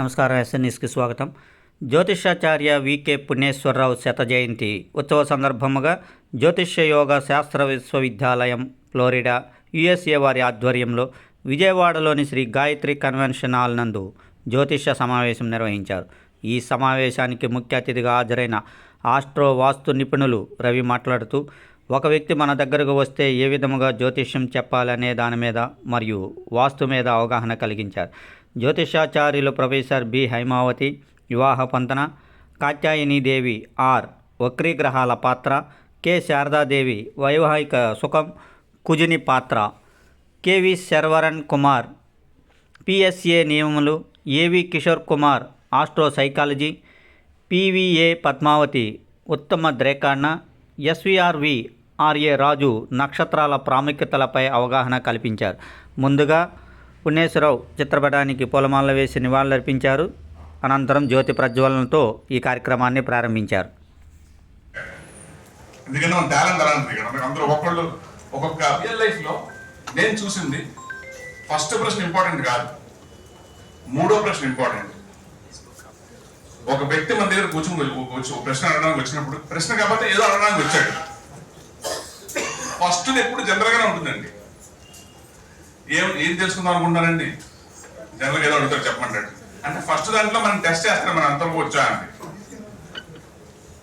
నమస్కారం ఎస్ఎన్ఎస్కి స్వాగతం. జ్యోతిషాచార్య వికే పుణ్యేశ్వరరావు శత జయంతి ఉత్సవ సందర్భముగా జ్యోతిష్య యోగ శాస్త్ర విశ్వవిద్యాలయం ఫ్లోరిడా యుఎస్ఏ వారి ఆధ్వర్యంలో విజయవాడలోని శ్రీ గాయత్రి కన్వెన్షన్ హాల్ నందు జ్యోతిష సమావేశం నిర్వహించారు. ఈ సమావేశానికి ముఖ్య అతిథిగా హాజరైన ఆస్ట్రో వాస్తు నిపుణులు రవి మాట్లాడుతూ ఒక వ్యక్తి మన దగ్గరకు వస్తే ఏ విధముగా జ్యోతిష్యం చెప్పాలనే దాని మీద మరియు వాస్తు మీద అవగాహన కలిగించారు. జ్యోతిషాచార్యులు ప్రొఫెసర్ బి. హైమావతి వివాహ పంతన కాత్యాయనీదేవి ఆర్. వక్రీగ్రహాల పాత్ర కె. శారదాదేవి వైవాహిక సుఖం కుజుని పాత్ర కెవి శర్వరన్ కుమార్ పిఎస్ఏ నియమములు ఏవి Kishore Kumar astro psychology PVA Padmavathi ఉత్తమ ద్రేకాణ ఎస్విఆర్వి ఆర్ఏ రాజు నక్షత్రాల ప్రాముఖ్యతలపై అవగాహన కల్పించారు. ముందుగా పుణ్యేశ్వరరావు చిత్రపటానికి పూలమాలలు వేసి నివాళులర్పించారు. అనంతరం జ్యోతి ప్రజ్వలనతో ఈ కార్యక్రమాన్ని ప్రారంభించారు. ఎందుకంటే మన టాలెంట్ అలాంటిది కదా. అందరూ ఒక్కొక్కళ్ళు ఒక్కొక్క రియల్ లైఫ్లో నేను చూసింది ఫస్ట్ ప్రశ్న ఇంపార్టెంట్ కాదు. మూడో ప్రశ్న ఇంపార్టెంట్ ఒక వ్యక్తి మన దగ్గర కూర్చుని వచ్చి ప్రశ్న అడగడానికి వచ్చినప్పుడు ప్రశ్న కాకపోతే ఏదో అడగడానికి వచ్చాడు. ఫస్ట్ ఎప్పుడు జనరల్గానే ఉంటుందండి. ఏం ఏం తెలుసుకుందాం అనుకుంటానండి జనరల్ ఏదో అడుగుతారు చెప్పమంటాడు అంటే ఫస్ట్ దాంట్లో మనం టెస్ట్ చేస్తాం మనం అంతరం వచ్చా అండి?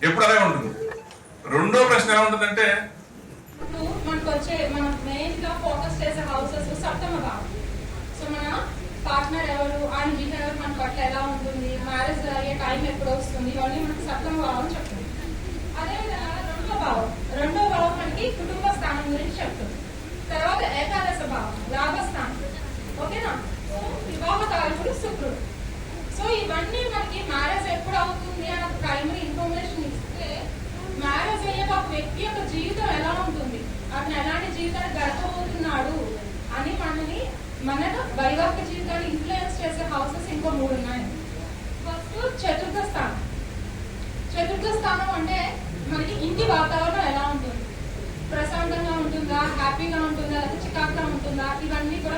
ఎప్పుడు అలాగే ఉంటుంది? రెండో ప్రశ్న ఎలా ఉంటుందంటే ఇప్పుడు మనకు వచ్చే మనం మెయిన్గా ఫోకస్ చేసే హౌసెస్ సప్తమ భావం. సో మన పార్ట్నర్ ఎవరు ఆయన బిహేవియర్ మన అట్లా ఎలా ఉంటుంది మ్యారేజ్ అయ్యే టైం ఎప్పుడు వస్తుంది ఇవన్నీ మనకి సప్తమ భావం చెప్తుంది. అదేవిధంగా రెండో భావం. రెండో భావం మనకి కుటుంబ స్థానం గురించి చెప్తుంది. తర్వాత ఏకాదశ భావం. లాభస్థానం ఓకేనా సో వివాహ కారకుడు శుక్రుడు సో ఇవన్నీ మనకి మ్యారేజ్ ఎప్పుడు అవుతుంది అన్న ప్రైమరీ ఇన్ఫర్మేషన్ ఇస్తే మ్యారేజ్ అయ్యాక ఒక వ్యక్తి యొక్క జీవితం ఎలా ఉంటుంది? అతను ఎలాంటి జీవితాన్ని గడపబోతున్నాడు అని మనని మన వైవాహిక జీవితాన్ని ఇన్ఫ్లుయెన్స్ చేసే హౌసెస్ ఇంకో మూడు ఉన్నాయి. ఫస్ట్ చతుర్థ స్థానం. చతుర్థ స్థానం అంటే మనకి ఇంటి వాతావరణం ఎలా ఉంటుంది? ప్రశాంతంగా ఉంటుందా? హ్యాపీగా ఉంటుందా? లేకపోతే చికాకుగా ఉంటుందా? ఇవన్నీ కూడా